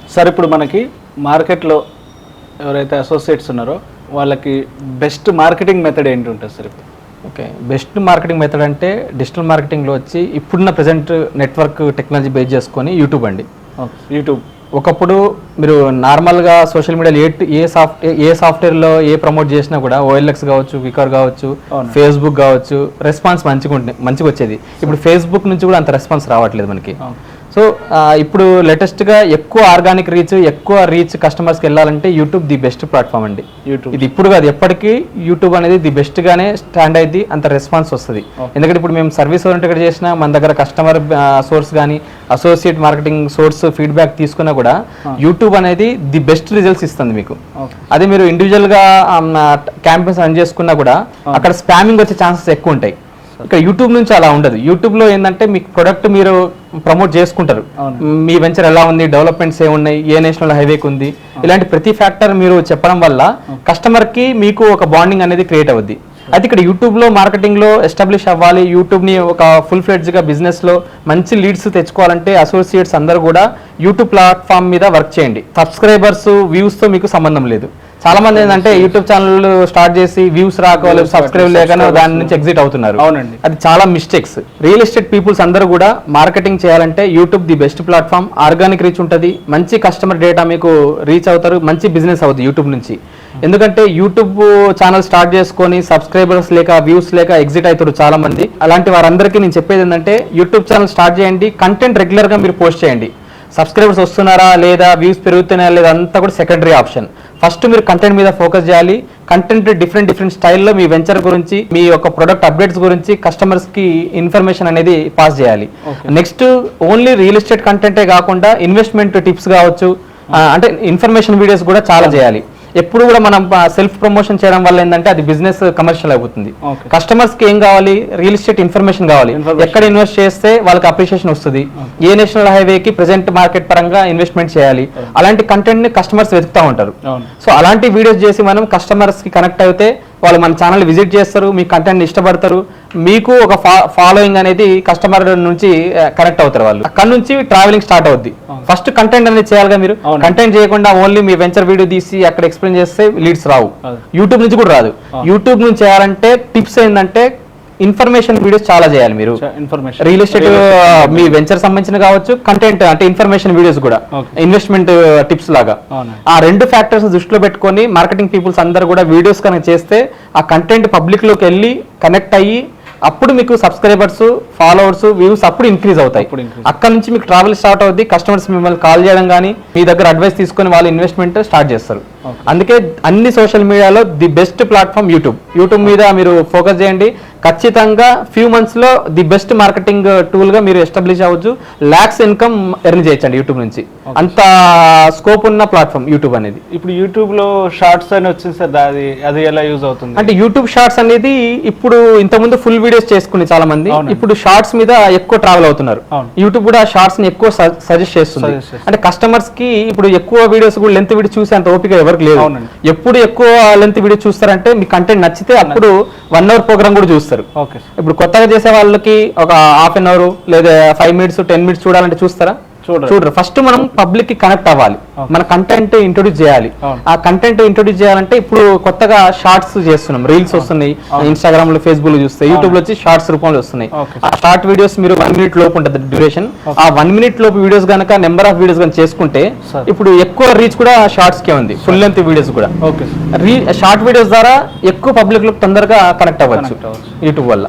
Sir ఇప్పుడు మనకి మార్కెట్లో ఎవరైతే అసోసియేట్స్ ఉన్నారో వాళ్ళకి బెస్ట్ మార్కెటింగ్ మెథడ్ ఏంటి ఉంటుంది సార్ ఇప్పుడు? ఓకే బెస్ట్ మార్కెటింగ్ మెథడ్ అంటే డిజిటల్ మార్కెటింగ్లో వచ్చి ఇప్పుడున్న ప్రజెంట్ నెట్వర్క్ టెక్నాలజీ బేస్ చేసుకొని యూట్యూబ్ అండి. యూట్యూబ్ ఒకప్పుడు మీరు నార్మల్గా సోషల్ మీడియాలో ఏ ఏ సాఫ్ట్ ఏ సాఫ్ట్వేర్లో ఏ ప్రమోట్ చేసినా కూడా ఓఎల్ఎక్స్ కావచ్చు వికర్ కావచ్చు. ఫేస్బుక్ కావచ్చు రెస్పాన్స్ మంచిగా ఉంటే మంచిగా వచ్చేది. ఇప్పుడు ఫేస్బుక్ నుంచి కూడా అంత రెస్పాన్స్ రావట్లేదు మనకి. సో ఇప్పుడు లేటెస్ట్గా ఎక్కువ ఆర్గానిక్ రీచ్ ఎక్కువ రీచ్ కస్టమర్స్కి వెళ్ళాలంటే యూట్యూబ్ ది బెస్ట్ ప్లాట్ఫామ్ అండి. యూట్యూబ్ ఇది ఇప్పుడు కాదు ఎప్పటికీ యూట్యూబ్ అనేది ది బెస్ట్ గానే స్టాండ్ అయింది అంత రెస్పాన్స్ వస్తుంది. ఎందుకంటే ఇప్పుడు మేము సర్వీస్ ఓరియంటెడ్ చేసినా మన దగ్గర కస్టమర్ సోర్స్ కానీ అసోసియేట్ మార్కెటింగ్ సోర్స్ ఫీడ్బ్యాక్ తీసుకున్నా కూడా యూట్యూబ్ అనేది ది బెస్ట్ రిజల్ట్స్ ఇస్తుంది మీకు. అదే మీరు ఇండివిజువల్గా క్యాంపెయిన్స్ రన్ చేసుకున్నా కూడా అక్కడ స్పామింగ్ వచ్చే ఛాన్సెస్ ఎక్కువ ఉంటాయి. ఇక్కడ యూట్యూబ్ నుంచి అలా ఉండదు. యూట్యూబ్లో ఏంటంటే మీకు ప్రొడక్ట్ మీరు ప్రమోట్ చేసుకుంటారు. మీ వెంచర్ ఎలా ఉంది డెవలప్మెంట్స్ ఏమున్నాయి ఏ నేషనల్ హైవేకి ఉంది ఇలాంటి ప్రతి ఫ్యాక్టర్ మీరు చెప్పడం వల్ల కస్టమర్కి మీకు ఒక బాండింగ్ అనేది క్రియేట్ అవుద్ది. అయితే ఇక్కడ యూట్యూబ్లో మార్కెటింగ్లో ఎస్టాబ్లిష్ అవ్వాలి. యూట్యూబ్ని ఒక ఫుల్ ఫ్లెడ్జ్గా బిజినెస్లో మంచి లీడ్స్ తెచ్చుకోవాలంటే అసోసియేట్స్ అందరూ కూడా యూట్యూబ్ ప్లాట్ఫామ్ మీద వర్క్ చేయండి. సబ్స్క్రైబర్స్ వ్యూస్తో మీకు సంబంధం లేదు. చాలా మంది ఏంటంటే యూట్యూబ్ ఛానల్ స్టార్ట్ చేసి వ్యూస్ రాక సబ్స్క్రైబ్ లేకనే దాని నుంచి ఎగ్జిట్ అవుతున్నారు. అవునండి. అది చాలా మిస్టేక్స్ రియల్ ఎస్టేట్ పీపుల్స్ అందరూ కూడా మార్కెటింగ్ చేయాలంటే YouTube the best platform organic reach ఉంటుంది మంచి కస్టమర్ డేటా మీకు రీచ్ అవుతారు మంచి బిజినెస్ అవుతుంది యూట్యూబ్ నుంచి. ఎందుకంటే యూట్యూబ్ ఛానల్ స్టార్ట్ చేసుకొని సబ్స్క్రైబర్స్ లేక వ్యూస్ లేక ఎగ్జిట్ అవుతారు చాలా మంది అలాంటి వారందరికీ నేను చెప్పేది ఏంటంటే యూట్యూబ్ ఛానల్ స్టార్ట్ చేయండి కంటెంట్ రెగ్యులర్గా మీరు పోస్ట్ చేయండి. సబ్స్క్రైబర్స్ వస్తున్నారా లేదా వ్యూస్ పెరుగుతున్నాయా లేదా అంతా కూడా సెకండరీ ఆప్షన్ ఫస్ట్ మీరు కంటెంట్ మీద ఫోకస్ చేయాలి. కంటెంట్ డిఫరెంట్ డిఫరెంట్ స్టైల్లో మీ వెంచర్ గురించి మీ యొక్క ప్రొడక్ట్ అప్డేట్స్ గురించి కస్టమర్స్కి ఇన్ఫర్మేషన్ అనేది పాస్ చేయాలి. నెక్స్ట్ ఓన్లీ రియల్ ఎస్టేట్ కంటెంటే కాకుండా ఇన్వెస్ట్మెంట్ టిప్స్ కావచ్చు. అంటే ఇన్ఫర్మేషన్ వీడియోస్ కూడా చాలా చేయాలి. ఎప్పుడు కూడా మనం సెల్ఫ్ ప్రమోషన్ చేయడం వల్ల ఏంటంటే అది బిజినెస్ కమర్షియల్ అయిపోతుంది Okay. కస్టమర్స్కి ఏం కావాలి? రియల్ ఎస్టేట్ ఇన్ఫర్మేషన్ కావాలి. ఎక్కడ ఇన్వెస్ట్ చేస్తే వాళ్ళకి అప్రిషియేషన్ వస్తుంది. ఏ నేషనల్ హైవేకి ప్రెసెంట్ మార్కెట్ పరంగా ఇన్వెస్ట్మెంట్ చేయాలి. అలాంటి కంటెంట్ని కస్టమర్స్ వెతుకుతా ఉంటారు. సో అలాంటి వీడియోస్ చేసి మనం కస్టమర్స్కి కనెక్ట్ అయితే వాళ్ళు మన ఛానల్ విజిట్ చేస్తారు మీ కంటెంట్ ఇష్టపడతారు మీకు ఒక ఫాలోయింగ్ అనేది కస్టమర్ నుంచి కనెక్ట్ అవుతారు వాళ్ళు. అక్కడ నుంచి ట్రావెలింగ్ స్టార్ట్ అవుద్ది. ఫస్ట్ కంటెంట్ అనేది చేయాలిగా మీరు. కంటెంట్ చేయకుండా ఓన్లీ మీ వెంచర్ వీడియో తీసి అక్కడ ఎక్స్ప్లెయిన్ చేస్తే లీడ్స్ రావు. యూట్యూబ్ నుంచి కూడా రాదు. యూట్యూబ్ నుంచి చేయాలంటే టిప్స్ ఏంటంటే ఇన్ఫర్మేషన్ వీడియోస్ చాలా చేయాలి మీరు. ఇన్ఫర్మేషన్. రియల్ ఎస్టేట్ మీ వెంచర్ సంబంధించిన కావచ్చు కంటెంట్ అంటే ఇన్ఫర్మేషన్ వీడియోస్ కూడా. ఇన్వెస్ట్మెంట్ టిప్స్ లాగా. ఆ రెండు ఫ్యాక్టర్స్ దృష్టిలో పెట్టుకొని మార్కెటింగ్ పీపుల్స్ అందరూ కూడా వీడియోస్ కనుక చేస్తే ఆ కంటెంట్ పబ్లిక్లోకి వెళ్ళి కనెక్ట్ అయ్యి అప్పుడు మీకు సబ్స్క్రైబర్స్ ఫాలోవర్స్ వ్యూస్ అప్పుడు ఇంక్రీజ్ అవుతాయి. అక్కడ నుంచి మీకు ట్రావెల్ స్టార్ట్ అవుద్ది. కస్టమర్స్ మిమ్మల్ని కాల్ చేయడం కానీ మీ దగ్గర అడ్వైస్ తీసుకొని వాళ్ళు ఇన్వెస్ట్మెంట్ స్టార్ట్ చేస్తారు. అందుకే అన్ని సోషల్ మీడియాలో the best platform YouTube. YouTube మీద మీరు ఫోకస్ చేయండి. ఖచ్చితంగా ఫ్యూ మంత్స్లో ది బెస్ట్ మార్కెటింగ్ టూల్గా మీరు ఎస్టాబ్లిష్ అవ్వచ్చు. లాక్స్ ఇన్కమ్ ఎర్న్ చేయొచ్చండి యూట్యూబ్ నుంచి. అంత స్కోప్ ఉన్న ప్లాట్ఫామ్ యూట్యూబ్ అనేది. ఇప్పుడు యూట్యూబ్లో షార్ట్స్ అని వచ్చింది సార్ అది అది ఎలా యూజ్ అవుతుంది? అంటే యూట్యూబ్ షార్ట్స్ అనేది ఇప్పుడు ఇంతకుముందు ఫుల్ వీడియోస్ చేసుకుని చాలా మంది. ఇప్పుడు షార్ట్స్ మీద ఎక్కువ ట్రావెల్ అవుతున్నారు. యూట్యూబ్ కూడా షార్ట్స్ని ఎక్కువ సజెస్ట్ చేస్తుంది. అంటే కస్టమర్స్కి ఇప్పుడు ఎక్కువ వీడియోస్ కూడా లెంత్ వీడియో చూసే అంత ఓపిక ఎవరికి లేదు. ఎప్పుడు ఎక్కువ లెంత్ వీడియో చూస్తారంటే మీ కంటెంట్ నచ్చితే అప్పుడు వన్ అవర్ ప్రోగ్రామ్ కూడా చూస్తారు. ఇప్పుడు కొత్తగా చేసే వాళ్ళకి ఒక హాఫ్ అన్ అవర్ లేదా ఫైవ్ మినిట్స్ టెన్ మినిట్స్ చూడాలంటే చూస్తారా? చూడరు. ఫస్ట్ మనం పబ్లిక్కి కనెక్ట్ అవ్వాలి. మన కంటెంట్ ఇంట్రొడ్యూస్ చేయాలి. ఆ కంటెంట్ ఇంట్రొడ్యూస్ చేయాలంటే ఇప్పుడు కొత్తగా షార్ట్స్ చేస్తున్నాం. రీల్స్ వస్తున్నాయి. ఇన్స్టాగ్రామ్లో ఫేస్బుక్లో చూస్తాయి యూట్యూబ్లో వచ్చి షార్ట్స్ రూపంలో వస్తున్నాయి. ఆ షార్ట్ వీడియోస్ మీరు వన్ మినిట్ లోపు ఉంటుంది డ్యూరేషన్ ఆ వన్ మినిట్ లోపు వీడియోస్ కనుక నెంబర్ ఆఫ్ వీడియోస్ కనుక చేసుకుంటే. ఇప్పుడు ఎక్కువ రీచ్ కూడా షార్ట్స్ కే ఉంది. ఫుల్ లెంత్ వీడియోస్ కూడా. షార్ట్ వీడియోస్ ద్వారా ఎక్కువ పబ్లిక్లో తొందరగా కనెక్ట్ అవ్వచ్చు. యూట్యూబ్ వల్ల.